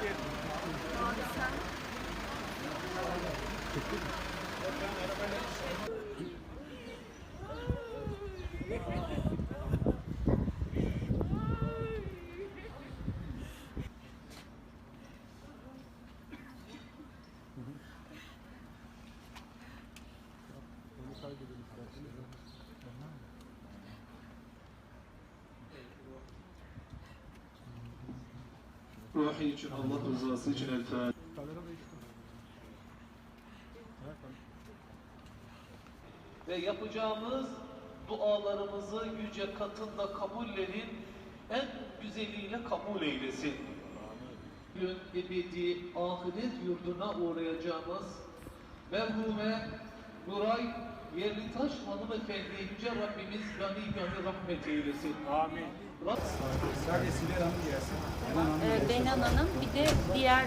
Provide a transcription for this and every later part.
Bunu kaydedelim. Ruhi için Allah rızası için El Fatiha. ve yapacağımız dualarımızı yüce katında kabullerin en güzeliyle kabul eylesin. Gün ebedi ahiret yurduna uğrayacağımız merhume Nuray Yerlitaş hanımefendi yüce Rabbimiz gani gani rahmet eylesin. Amin. Ee, Benan Hanım bir de diğer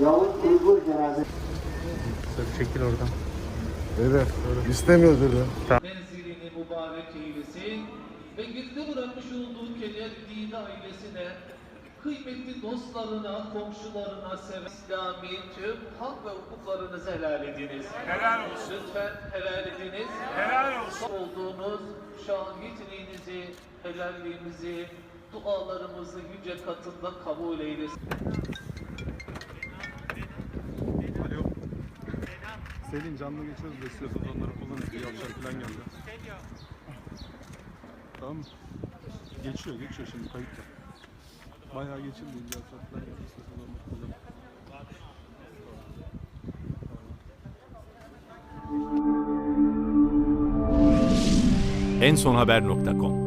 Yavuz Uygur cenaze Çekil oradan. Beyler istemiyordur ya. menzilini mübarek eylesin ve geride bırakmış olduğu keder dini ailesine, kıymetli dostlarına, komşularına, seven İslami tüm hak ve hukuklarınızı helal ediniz. Helal olsun. Lütfen helal ediniz. Helal olsun. Olduğunuz şahitliğinizi, helalliğinizi, dualarımızı yüce katında kabul eylesin. Alo. Selin canlı geçiyoruz da istiyorsanız onları kullanırız. Bir yapacak falan geldi. Tamam mı? Geçiyor geçiyor şimdi kayıtta. Bayağı geldi. İstiyorsanız onları kullanırız. ensonhaber.com